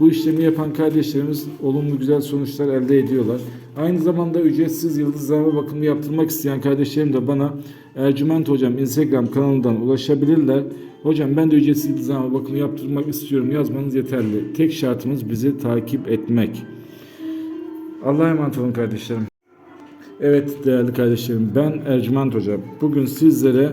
Bu işlemi yapan kardeşlerimiz olumlu güzel sonuçlar elde ediyorlar. Aynı zamanda ücretsiz yıldızlama bakımı yaptırmak isteyen kardeşlerim de bana Ercüment Hocam Instagram kanalından ulaşabilirler. Hocam ben de ücretsiz yıldızlama bakımı yaptırmak istiyorum yazmanız yeterli. Tek şartımız bizi takip etmek. Allah'a emanet olun kardeşlerim. Evet değerli kardeşlerim ben Ercüment Hocam. Bugün sizlere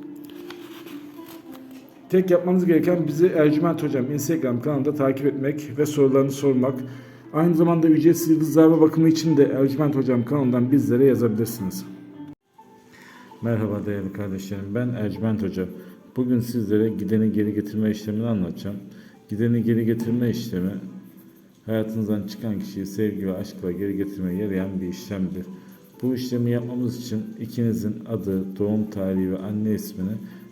Tek yapmanız gereken bizi Ercüment Hocam Instagram kanalında takip etmek ve sorularını sormak. Aynı zamanda ücretsiz yıldızlarla bakımı için de Ercüment Hocam kanalından bizlere yazabilirsiniz. Merhaba değerli kardeşlerim ben Ercüment Hoca. Bugün sizlere gideni geri getirme işlemini anlatacağım. Gideni geri getirme işlemi hayatınızdan çıkan kişiyi sevgi ve aşkla geri getirmeye yarayan bir işlemdir. Bu işlemi yapmamız için ikinizin adı, doğum tarihi ve anne ismini